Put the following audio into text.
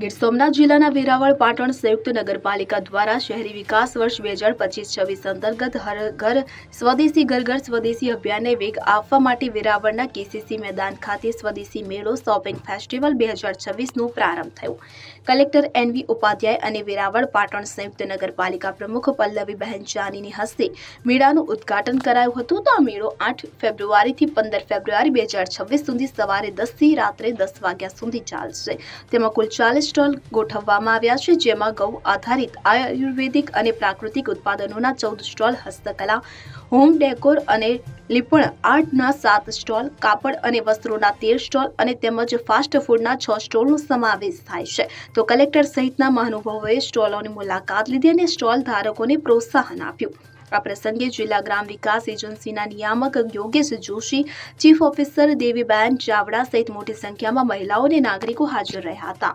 ગીર સોમનાથ જિલ્લાના વેરાવળ પાટણ સંયુક્ત નગરપાલિકા દ્વારા શહેરી વિકાસ વર્ષ બે હજાર પચીસ છવ્વીસ અંતર્ગત હર ઘર સ્વદેશી ઘર ઘર સ્વદેશી અભિયાનને વેગ આપવા માટે વેરાવળના કેસીસી મેદાન ખાતે સ્વદેશી મેળો શોપિંગ ફેસ્ટિવલ બે હજાર છવ્વીસનું પ્રારંભ થયો. કલેક્ટર એનવી ઉપાધ્યાય અને વેરાવળ પાટણ સંયુક્ત નગરપાલિકા પ્રમુખ પલ્લવીબહેન જાનીની હસ્તે મેળાનું ઉદ્ઘાટન કરાયું હતું. તો આ મેળો આઠ ફેબ્રુઆરીથી પંદર ફેબ્રુઆરી બે હજાર છવ્વીસ સુધી સવારે દસથી રાત્રે દસ વાગ્યા સુધી ચાલશે. તેમાં કુલ ચાલીસ સ્ટોલ ગોઠવવામાં આવ્યા છે, જેમાં ગૌ આધારિત આયુર્વેદિક અને પ્રાકૃતિક ઉત્પાદનોના ચૌદ સ્ટોલ, હસ્તકલા, હોમ ડેકોર અને લીપણ આર્ટના સાત સ્ટોલ, કાપડ અને વસ્ત્રોના તેર સ્ટોલ અને તેમજ ફાસ્ટ ફૂડના છ સ્ટોલનો સમાવેશ થાય છે. તો કલેક્ટર સહિતના મહાનુભાવોએ સ્ટોલોની મુલાકાત લીધી અને સ્ટોલ ધારકોને પ્રોત્સાહન આપ્યું. આ પ્રસંગે જિલ્લા ગ્રામ વિકાસ એજન્સીના નિયામક યોગેશ જોશી, ચીફ ઓફિસર દેવીબેન ચાવડા સહિત મોટી સંખ્યામાં મહિલાઓ અને નાગરિકો હાજર રહ્યા હતા.